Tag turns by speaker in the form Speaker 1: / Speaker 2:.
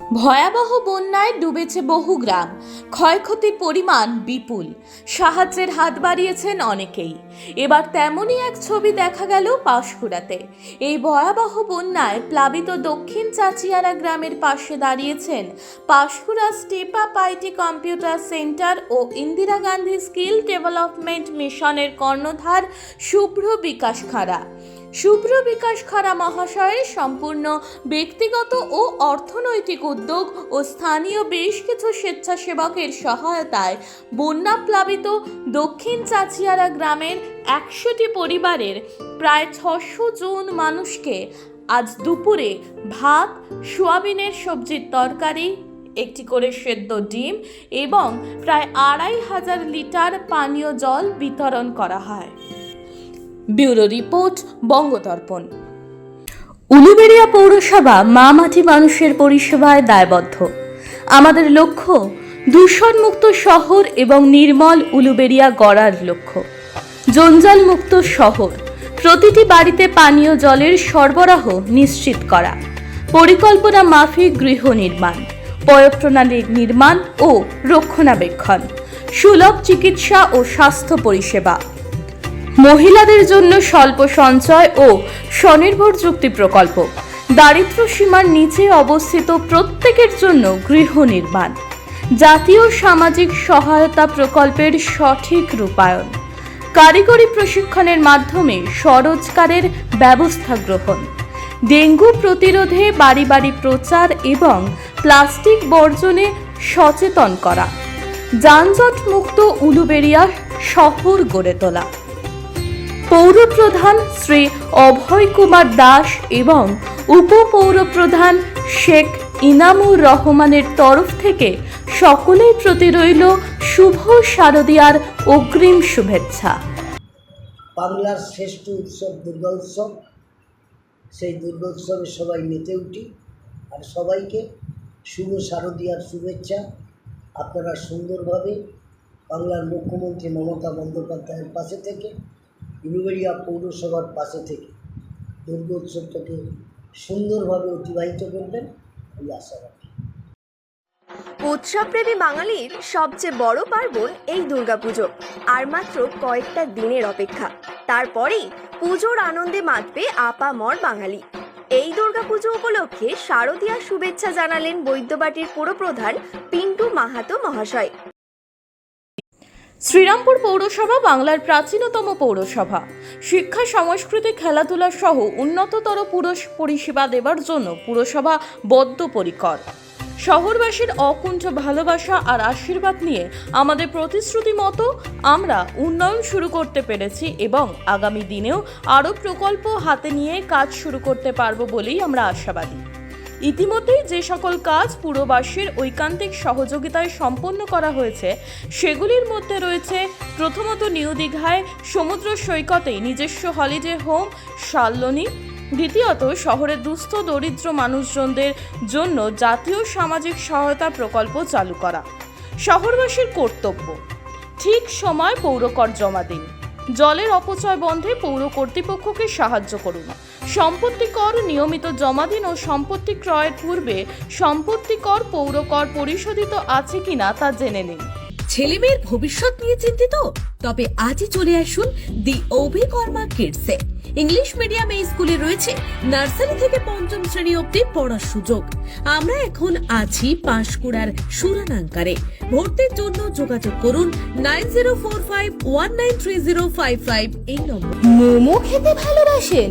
Speaker 1: ভয়াবহ বন্যায় ডুবেছে বহু গ্রাম। ক্ষয়ক্ষতির পরিমাণ বিপুল। সাহায্যের হাত বাড়িয়েছেন অনেকেই। এবার তেমনই এক ছবি দেখা গেল পাঁশকুড়াতে। এই ভয়াবহ বন্যায় প্লাবিত দক্ষিণ চাচিয়ারা গ্রামের পাশে দাঁড়িয়েছেন পাঁশকুড়া স্টেপা পাইটি কম্পিউটার সেন্টার ও ইন্দিরা গান্ধী স্কিল ডেভেলপমেন্ট মিশনের কর্ণধার শুভ্র বিকাশ খাড়া। শুভ্র বিকাশ খাড়া মহাশয়ের সম্পূর্ণ ব্যক্তিগত ও অর্থনৈতিক উদ্যোগ ও স্থানীয় বেশ কিছু স্বেচ্ছাসেবকের সহায়তায় বন্যা প্লাবিত দক্ষিণ চাচিয়ারা গ্রামের একশোটি পরিবারের প্রায় ছশো জন মানুষকে আজ দুপুরে ভাত, সোয়াবিনের সবজির তরকারি, একটি করে সেদ্ধ ডিম এবং প্রায় আড়াই হাজার লিটার পানীয় জল বিতরণ করা হয়। Bureau report, বঙ্গদর্পণ। উলুবেড়িয়া পৌরসভা মা মাটি মানুষের পরিষেবায় দায়বদ্ধ। আমাদের লক্ষ্য, দূষণমুক্ত শহর এবং নির্মল উলুবেড়িয়া গড়ার লক্ষ্য। জঞ্জাল মুক্ত শহর, প্রতিটি বাড়িতে পানীয় জলের সরবরাহ নিশ্চিত করা। পরিকল্পনা মাফিক গৃহ নির্মাণ পয়ঃপ্রণালীর নির্মাণ ও রক্ষণাবেক্ষণ, সুলভ চিকিৎসা ও স্বাস্থ্য পরিষেবা। মহিলাদের জন্য স্বল্প সঞ্চয় ও স্বনির্ভর যুক্তি প্রকল্প। দারিদ্র্য সীমার নিচে অবস্থিত প্রত্যেকের জন্য গৃহ নির্মাণ। জাতীয় সামাজিক সহায়তা প্রকল্পের সঠিক রূপায়ণ। কারিগরি প্রশিক্ষণের মাধ্যমে স্বরোজগারের ব্যবস্থা গ্রহণ। ডেঙ্গু প্রতিরোধে বাড়ি বাড়ি প্রচার এবং প্লাস্টিক বর্জনে সচেতন করা। যানজট মুক্ত উলুবেড়িয়া শহর গড়ে তোলা। পৌরপ্রধান শ্রী অভয় কুমার দাস এবং উপপৌরপ্রধান শেখ ইনামুর রহমানের তরফ থেকে সকলের প্রতি রইল শুভ শারদিয়ার অগ্রিম শুভেচ্ছা।
Speaker 2: বাংলার শ্রেষ্ঠ উৎসব দুর্গা উৎসব সেই দুর্গা উৎসবে সবাই মেতে উঠি আর সবাইকে শুভ শারদীয়ার শুভেচ্ছা। আপনারা সুন্দরভাবে বাংলার মুখ্যমন্ত্রী মমতা বন্দ্যোপাধ্যায়ের পাশে থেকে উলুবেড়িয়া পৌরসভার পাশে থেকে দুর্গা উৎসবটাকে সুন্দরভাবে অতিবাহিত করবেন এই আশা রাখি।
Speaker 3: উৎসবপ্রেমী বাঙালির সবচেয়ে বড় পার্বণ এই দুর্গাপুজো, আর মাত্র কয়েকটা দিনের অপেক্ষা। তারপরেই পুজোর আনন্দে মাতবে আপামর বাঙালি। এই দুর্গাপুজো উপলক্ষে শারদীয়া শুভেচ্ছা জানালেন বৈদ্যবাটির পুরপ্রধান পিন্টু মাহাতো মহাশয়।
Speaker 1: শ্রীরামপুর পৌরসভা বাংলার প্রাচীনতম পৌরসভা। শিক্ষা, সংস্কৃতি, খেলাধুলা সহ উন্নততর পুরুষ পরিষেবা দেবার জন্য পুরসভা বদ্ধপরিকর। শহরবাসীর অকুণ্ঠ ভালোবাসা আর আশীর্বাদ নিয়ে আমাদের প্রতিশ্রুতি মতো আমরা উন্নয়ন শুরু করতে পেরেছি এবং আগামী দিনেও আরও প্রকল্প হাতে নিয়ে কাজ শুরু করতে পারব বলেই আমরা আশাবাদী। ইতিমধ্যেই যে সকল কাজ পুরবাসীর ঐকান্তিক সহযোগিতায় সম্পন্ন করা হয়েছে, সেগুলির মধ্যে রয়েছে প্রথমত নিউ দীঘায় সমুদ্র সৈকতে নিজস্ব হলিডে হোম, শাল্লনি। দ্বিতীয়ত শহরের দুস্থ দরিদ্র মানুষজনদের জন্য জাতীয় সামাজিক সহায়তা প্রকল্প চালু করা। শহরবাসীর কর্তব্য, ঠিক সময় পৌরকর জমা দিন। জলের অপচয় বন্ধে পৌর কর্তৃপক্ষকে সাহায্য করুন। সম্পত্তি কর নিয়মিত জমা দিন ও সম্পত্তি ক্রয়ের পূর্বে সম্পত্তি কর পৌর কর পরিশোধিত আছে কিনা তা জেনে নিন।
Speaker 4: ছেলেমেয়ের ভবিষ্যৎ নিয়ে চিন্তিত? তবে আজই চলে আসুন দি অভিকর্মা কিডসে। ইংলিশ মিডিয়াম এই স্কুলে রয়েছে নার্সারি থেকে পঞ্চম শ্রেণি অবধি পড়ার সুযোগ। আমরা এখন আছি পাঁশকুড়ার সুরানাঙ্কারে। ভর্তির জন্য যোগাযোগ করুন nine zero four five one nine three zero five five এই নম্বর।
Speaker 5: মোমো খেতে ভালোবাসেন?